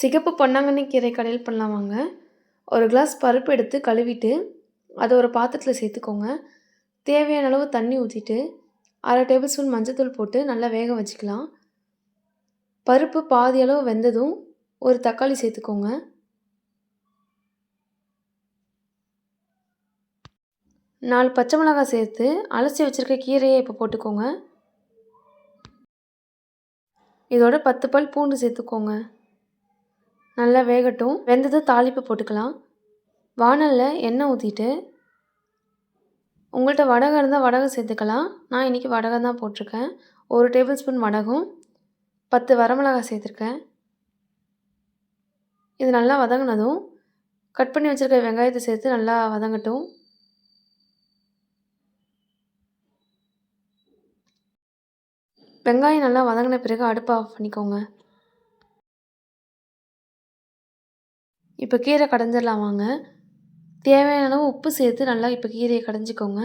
சிகப்பு பொன்னாங்கண்ணி கீரை கடையில் பண்ணலாம் வாங்க. ஒரு கிளாஸ் பருப்பு எடுத்து கழுவிட்டு அதை ஒரு பாத்திரத்தில் சேர்த்துக்கோங்க. தேவையான அளவு தண்ணி ஊற்றிட்டு அரை டேபிள் ஸ்பூன் மஞ்சத்தூள் போட்டு நல்லா வேக வச்சுக்கலாம். பருப்பு பாதி அளவு வெந்ததும் ஒரு தக்காளி சேர்த்துக்கோங்க. நாலு பச்சை மிளகாய் சேர்த்து அலசி வச்சுருக்க கீரையை இப்போ போட்டுக்கோங்க. இதோட பத்து பல் பூண்டு சேர்த்துக்கோங்க. நல்லா வேகட்டும். வெந்ததும் தாளிப்பு போட்டுக்கலாம். வானலில் எண்ணெய் ஊற்றிட்டு உங்கள்கிட்ட வடகம் இருந்தால் வடகம் சேர்த்துக்கலாம். நான் இன்றைக்கி வடகம் தான் போட்டிருக்கேன். ஒரு டேபிள் ஸ்பூன் வடகம் பத்து வரமிளகாய் சேர்த்துருக்கேன். இது நல்லா வதங்கினதும் கட் பண்ணி வச்சுருக்க வெங்காயத்தை சேர்த்து நல்லா வதங்கட்டும். வெங்காயம் நல்லா வதங்கின பிறகு அடுப்பை ஆஃப் பண்ணிக்கோங்க. இப்போ கீரை கடைஞ்சிடலாம் வாங்க. தேவையான அளவு உப்பு சேர்த்து நல்லா இப்போ கீரையை கடைஞ்சிக்கோங்க.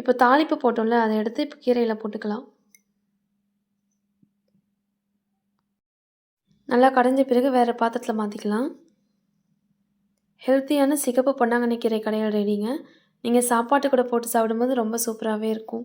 இப்போ தாளிப்பு போட்டோம்ல அதை எடுத்து இப்போ கீரையில் போட்டுக்கலாம். நல்லா கடைஞ்ச பிறகு வேறு பாத்திரத்தில் மாற்றிக்கலாம் ஹெல்த்தியான சிகப்பு பொன்னாங்கண்ணி கீரை கடையில் ரெடிங்க நீங்கள் சாப்பாட்டு கூட போட்டு சாப்பிடும்போது ரொம்ப சூப்பராகவே இருக்கும்.